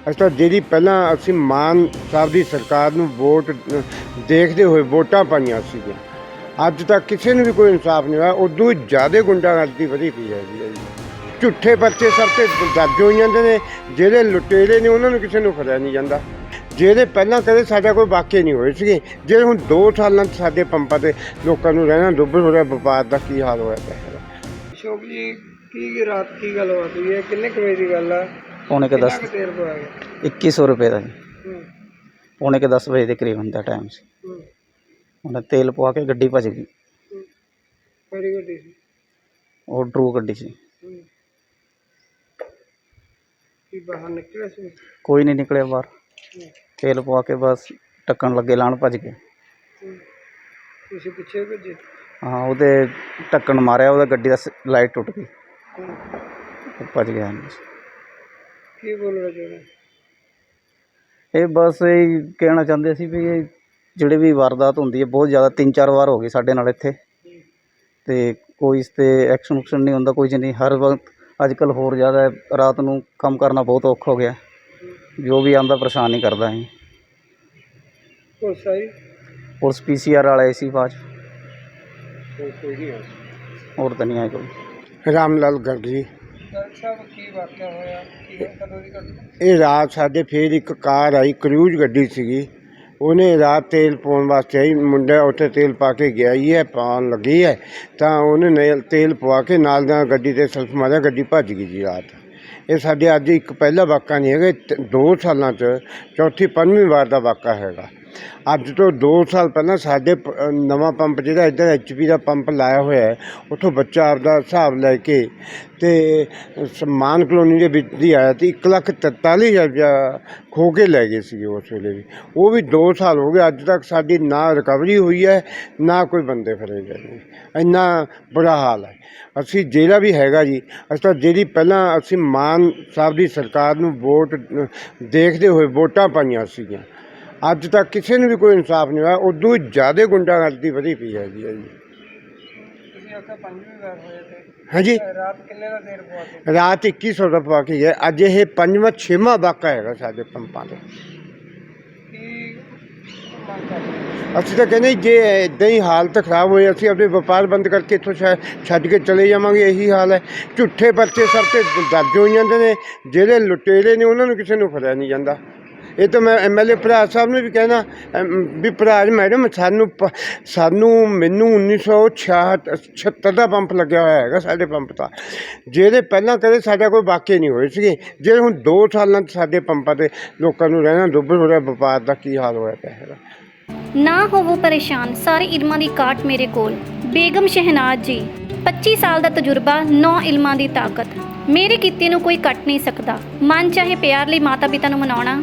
ਅਸੀਂ ਤਾਂ ਜਿਹੜੀ ਪਹਿਲਾਂ ਅਸੀਂ ਮਾਨ ਸਾਹਿਬ ਦੀ ਸਰਕਾਰ ਨੂੰ ਵੋਟ ਦੇਖਦੇ ਹੋਏ ਵੋਟਾਂ ਪਾਈਆਂ ਸੀਗੀਆਂ, ਅੱਜ ਤੱਕ ਕਿਸੇ ਨੂੰ ਵੀ ਕੋਈ ਇਨਸਾਫ ਨਹੀਂ ਹੋਇਆ। ਉਦੋਂ ਜ਼ਿਆਦਾ ਗੁੰਡਾਗਰਦੀ ਵਧੀ ਪਈ ਹੈਗੀ ਹੈ ਜੀ। ਝੂਠੇ ਪਰਚੇ ਸਭ ਤੇ ਦਰਜ ਹੋਈ ਜਾਂਦੇ ਨੇ, ਜਿਹੜੇ ਲੁਟੇਰੇ ਨੇ ਉਹਨਾਂ ਨੂੰ ਕਿਸੇ ਨੂੰ ਫੜਿਆ ਨਹੀਂ ਜਾਂਦਾ। ਜਿਹੜੇ ਪਹਿਲਾਂ ਕਦੇ ਸਾਡਾ ਕੋਈ ਵਾਕਿਆ ਨਹੀਂ ਹੋਏ ਸੀਗੇ, ਜਿਹੜੇ ਹੁਣ 2 ਸਾਲਾਂ 'ਚ ਸਾਡੇ ਪੰਪਾਂ ਤੇ ਲੋਕਾਂ ਨੂੰ ਰਹਿਣਾ ਡੁੱਬ ਹੋ ਰਿਹਾ, ਵਪਾਰ ਦਾ ਕੀ ਹਾਲ ਹੋਇਆ ਪਿਆ ਹੈਗਾ। ਸ਼ੋਕ ਜੀ, ਕੀ ਰਾਤ ਕੀ ਗੱਲ ਹੋਈ ਹੈ? ਕਿੰਨੇ ਕੁ ਵਜੇ ਦੀ ਗੱਲ ਆ? ਪੌਣੇ ਕੇ 10 ਕਿੰਨਾ ਕੁ ਤੇਲ ਪਵਾ ਗਿਆ? 2100 ਰੁਪਏ ਦਾ ਜੀ। ਹੂੰ। ਪੌਣੇ ਕੇ 10 ਵਜੇ ਦੇ ਕਰੀਬ ਦਾ ਟਾਈਮ ਸੀ। ਹੂੰ। ਉਹਨੇ ਤੇਲ ਪਵਾ ਕੇ ਗੱਡੀ ਭੱਜ ਗਈ। ਉਹ ਡਰੂ ਗੱਡੀ ਸੀ। ਹੂੰ। ਕੀ ਬਾਹਰ ਨਿਕਲਿਆ ਸੀ? ਕੋਈ ਨਹੀਂ ਨਿਕਲਿਆ ਬਾਹਰ। ਹੂੰ, ਤੇਲ ਪਵਾ ਕੇ ਬਸ ਟੱਕਣ ਲੱਗੇ ਲਾਣ ਭੱਜ ਗਏ। ਹੂੰ। ਤੁਸੀਂ ਪਿੱਛੇ ਭੱਜੇ? ਹਾਂ ਉਹਦੇ ਟੱਕਣ ਮਾਰਿਆ ਉਹਦਾ ਗੱਡੀ ਦਾ ਲਾਈਟ ਟੁੱਟ ਗਈ। ਹੂੰ। ਉਹ ਭੱਜ ਗਿਆ। ਕੀ ਬੋਲ ਰਹੇ ਜੋ ਇਹ ਬਸ ਇਹ ਕਹਿਣਾ ਚਾਹੁੰਦੇ ਸੀ ਵੀ ਇਹ ਜਿਹੜੇ ਵੀ ਵਾਰਦਾਤ ਹੁੰਦੀ ਹੈ ਬਹੁਤ ਜ਼ਿਆਦਾ ਤਿੰਨ ਚਾਰ ਵਾਰ ਹੋ ਗਈ ਸਾਡੇ ਨਾਲ ਇੱਥੇ। ਤੇ ਕੋਈ ਇਸ ਤੇ ਐਕਸ਼ਨ ਉਕਸ਼ਨ ਨਹੀਂ ਹੁੰਦਾ ਕੋਈ ਚ ਨਹੀਂ। ਹਰ ਵਕਤ ਅੱਜ ਕੱਲ ਹੋਰ ਜ਼ਿਆਦਾ ਰਾਤ ਨੂੰ ਕੰਮ ਕਰਨਾ ਬਹੁਤ ਔਖਾ ਹੋ ਗਿਆ। ਜੋ ਵੀ ਆਂਦਾ ਪਰੇਸ਼ਾਨ ਨਹੀਂ ਕਰਦਾ ਹੈ ਪੁਲਿਸ ਆਈ? ਪੁਲਿਸ ਪੀਸੀਆਰ ਵਾਲੇ ਸੀ ਬਾਅਦ 'ਚ। ਹੋਰ ਤਾਂ ਨਹੀਂ ਆਇਆ ਕੋਈ। ਰਾਮ ਲਾਲ ਗਰਗ ਜੀ। ਡਾਕਟਰ ਸਾਹਿਬ, ਕੀ ਵਾਕਿਆ ਹੋਇਆ? ਕੀ ਕਦੋਂ ਦੀ ਘਟਨਾ? ਇਹ ਰਾਤ ਸਾਡੇ ਫੇਰ ਇੱਕ ਕਾਰ ਆਈ, ਕਰੂਜ਼ ਗੱਡੀ ਸੀਗੀ। ਉਹਨੇ ਰਾਤ ਤੇਲ ਪਾਉਣ ਵਾਸਤੇ ਆਈ, ਮੁੰਡਾ ਉੱਥੇ ਤੇਲ ਪਾ ਕੇ ਗਿਆ ਹੀ ਹੈ, ਪਾਉਣ ਲੱਗੀ ਹੈ। ਤਾਂ ਉਹਨੇ ਨੇਲ, ਤੇਲ ਪਵਾ ਕੇ ਨਾਲ ਦਾ ਗੱਡੀ ਤੇ ਸਲਫ ਮਾਰਿਆ, ਗੱਡੀ ਭੱਜ ਗਈ ਜੀ ਰਾਤ। ਇਹ ਸਾਡੇ ਅੱਜ ਇੱਕ ਪਹਿਲਾ ਵਾਕਾ ਨਹੀਂ ਹੈਗਾ, ਇਹ ਤ- ਦੋ ਸਾਲਾਂ 'ਚ ਚੌਥੀ, ਪੰਜਵੀਂ ਵਾਰ ਦਾ ਵਾਕਾ ਹੈਗਾ। ਅੱਜ ਤੋਂ 2 ਸਾਲ ਪਹਿਲਾਂ ਸਾਡੇ ਨਵਾਂ ਪੰਪ ਜਿਹੜਾ ਇੱਧਰ ਐਚਪੀ ਦਾ ਪੰਪ ਲਾਇਆ ਹੋਇਆ ਹੈ, ਉੱਥੋਂ ਬੱਚਾ ਆਪਦਾ ਹਿਸਾਬ ਲੈ ਕੇ ਤੇ ਸਮਾਨ ਕਲੋਨੀ ਦੇ ਵਿੱਚ ਦੀ ਆਇਆ ਤੇ 1 ਲੱਖ 43 ਹਜ਼ਾਰ ਰੁਪਇਆ ਖੋ ਕੇ ਲੈ ਗਏ ਸੀਗੇ ਉਸ ਵੇਲੇ ਵੀ। ਉਹ ਵੀ 2 ਸਾਲ ਹੋ ਗਏ, ਅੱਜ ਤੱਕ ਸਾਡੀ ਨਾ ਰਿਕਵਰੀ ਹੋਈ ਹੈ, ਨਾ ਕੋਈ ਬੰਦੇ ਫੜੇ ਗਏ ਇੰਨਾ ਬੁਰਾ ਹਾਲ ਹੈ। ਅਸੀਂ ਜਿਹੜਾ ਵੀ ਹੈਗਾ ਜੀ, ਅਸੀਂ ਤਾਂ ਜਿਹੜੀ ਪਹਿਲਾਂ ਅਸੀਂ ਮਾਨ ਸਾਹਿਬ ਦੀ ਸਰਕਾਰ ਨੂੰ ਵੋਟ ਦੇਖਦੇ ਹੋਏ ਵੋਟਾਂ ਪਾਈਆਂ ਸੀਗੀਆਂ। ਅੱਜ ਤੱਕ ਕਿਸੇ ਨੂੰ ਵੀ ਕੋਈ ਇਨਸਾਫ ਨਹੀਂ ਹੋਇਆ। ਉਦੋਂ ਜ਼ਿਆਦਾ ਗੁੰਡਾਗਰਦੀ ਵਧੀ ਪਈ ਹੈ ਜੀ ਤੁਸੀਂ ਆਖਿਆ ਪੰਜਵੀਂ ਵਾਰ ਹੋਇਆ ਤੇ ਹਾਂਜੀ। ਰਾਤ ਕਿੰਨੇ ਦਾ ਤੇਲ ਪਵਾ ਰਾਤ 2100 ਦਾ ਪਵਾ ਕੇ ਗਏ ਅੱਜ ਇਹ ਪੰਜਵਾਂ ਛੇਵਾਂ ਵਾਕਾ ਹੈਗਾ ਸਾਡੇ ਪੰਪਾਂ ਤੇ। ਕੀ ਮੰਗ ਕਰਦੇ ਅਸੀਂ ਤਾਂ ਕਹਿੰਦੇ ਜੇ ਇਦਾਂ ਹੀ ਹਾਲਤ ਖਰਾਬ ਹੋਈ ਅਸੀਂ ਆਪਣੇ ਵਪਾਰ ਬੰਦ ਕਰਕੇ ਇੱਥੋਂ ਛੱਡ ਕੇ ਚਲੇ ਜਾਵਾਂਗੇ ਇਹੀ ਹਾਲ ਹੈ। ਝੂਠੇ ਪਰਚੇ ਸਭ ਤੇ ਦਰਜ ਹੋਈ ਜਾਂਦੇ ਨੇ। ਜਿਹੜੇ ਲੁਟੇਰੇ ਨੇ ਉਹਨਾਂ ਨੂੰ ਕਿਸੇ ਨੂੰ ਫੜਿਆ ਨਹੀਂ ਜਾਂਦਾ। ਇਹ ਤਾਂ ਮੈਂ ਐਮਐਲਏ ਭਰਾ ਸਾਹਿਬ ਨੂੰ ਵੀ ਕਹਿਣਾ ਵੀ ਭਰਾ ਮੈਡਮ, ਸਾਨੂੰ ਸਾਨੂੰ ਮੈਨੂੰ 1966 76 ਦਾ ਪੰਪ ਲੱਗਿਆ ਹੋਇਆ ਹੈਗਾ ਸਾਡੇ ਪੰਪ ਦਾ। ਜਿਹੜੇ ਪਹਿਲਾਂ ਕਦੇ ਸਾਡਾ ਕੋਈ ਵਾਕਿਆ ਨਹੀਂ ਹੋਏ ਸੀਗੇ, ਜਿਹੜੇ ਹੁਣ 2 ਸਾਲਾਂ 'ਚ ਸਾਡੇ ਪੰਪਾਂ ਤੇ ਲੋਕਾਂ ਨੂੰ ਰਹਿਣਾ ਡੁੱਬ ਹੋ ਰਿਹਾ, ਵਪਾਰ ਦਾ ਕੀ ਹਾਲ ਹੋਇਆ ਪਿਆ ਹੈਗਾ। ਨਾ ਹੋਵੋ ਪਰੇਸ਼ਾਨ, ਸਾਰੇ ਇਲਮਾਂ ਦੀ ਕਾਟ ਮੇਰੇ ਕੋਲ। ਬੇਗਮ ਸ਼ਹਿਨਾਜ਼ ਜੀ 25 ਸਾਲ ਦਾ ਤਜਰਬਾ 9 ਇਲਮਾਂ ਦੀ ਤਾਕਤ। ਮੇਰੇ ਕੀਤੇ ਨੂੰ ਕੋਈ ਕੱਟ ਨਹੀਂ ਸਕਦਾ। ਮਨ ਚਾਹੇ ਪਿਆਰ ਲਈ ਮਾਤਾ ਪਿਤਾ ਨੂੰ ਮਨਾਉਣਾ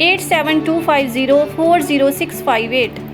8725040658